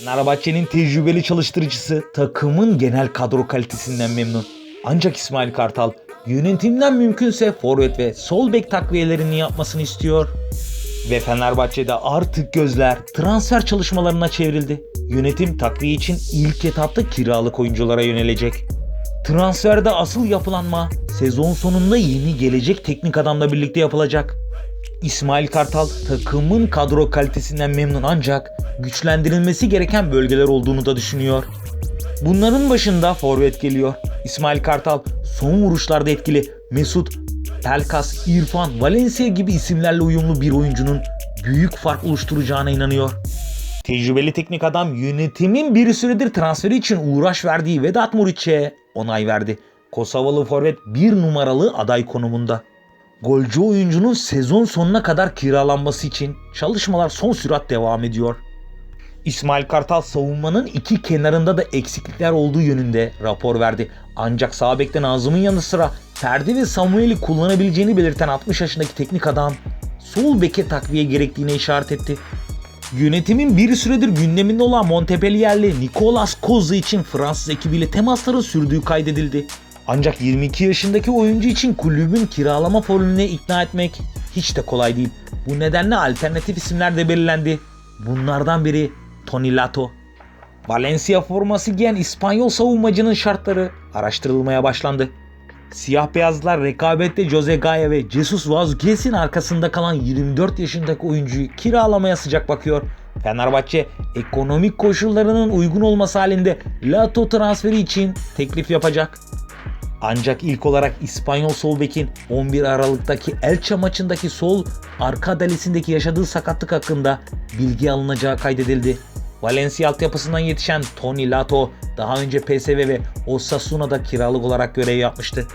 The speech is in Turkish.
Fenerbahçe'nin tecrübeli çalıştırıcısı takımın genel kadro kalitesinden memnun. Ancak İsmail Kartal yönetimden mümkünse forvet ve sol bek takviyelerini yapmasını istiyor. Ve Fenerbahçe'de artık gözler transfer çalışmalarına çevrildi. Yönetim takviye için ilk etapta kiralık oyunculara yönelecek. Transferde asıl yapılanma sezon sonunda yeni gelecek teknik adamla birlikte yapılacak. İsmail Kartal takımın kadro kalitesinden memnun ancak güçlendirilmesi gereken bölgeler olduğunu da düşünüyor. Bunların başında forvet geliyor. İsmail Kartal son vuruşlarda etkili Mesut, Pelkas, İrfan, Valencia gibi isimlerle uyumlu bir oyuncunun büyük fark oluşturacağına inanıyor. Tecrübeli teknik adam yönetimin bir süredir transferi için uğraş verdiği Vedat Muriç'e onay verdi. Kosovalı forvet bir numaralı aday konumunda. Golcü oyuncunun sezon sonuna kadar kiralanması için çalışmalar son sürat devam ediyor. İsmail Kartal savunmanın iki kenarında da eksiklikler olduğu yönünde rapor verdi. Ancak sağ bekte Nazım'ın yanı sıra Ferdi ve Samuel'i kullanabileceğini belirten 60 yaşındaki teknik adam sol beke takviye gerektiğine işaret etti. Yönetimin bir süredir gündeminde olan Montpellier'li Nicolas Koza için Fransız ekibiyle temasların sürdüğü kaydedildi. Ancak 22 yaşındaki oyuncu için kulübün kiralama formülüne ikna etmek hiç de kolay değil. Bu nedenle alternatif isimler de belirlendi. Bunlardan biri Tony Lato. Valencia forması giyen İspanyol savunmacının şartları araştırılmaya başlandı. Siyah beyazlar rekabette Jose Gaya ve Jesus Vazquez'in arkasında kalan 24 yaşındaki oyuncuyu kiralamaya sıcak bakıyor. Fenerbahçe ekonomik koşullarının uygun olması halinde Lato transferi için teklif yapacak. Ancak ilk olarak İspanyol sol bekin 11 Aralık'taki Elche maçındaki sol arka dalisindeki yaşadığı sakatlık hakkında bilgi alınacağı kaydedildi. Valencia altyapısından yetişen Tony Lato daha önce PSV ve Osasuna'da kiralık olarak görev yapmıştı.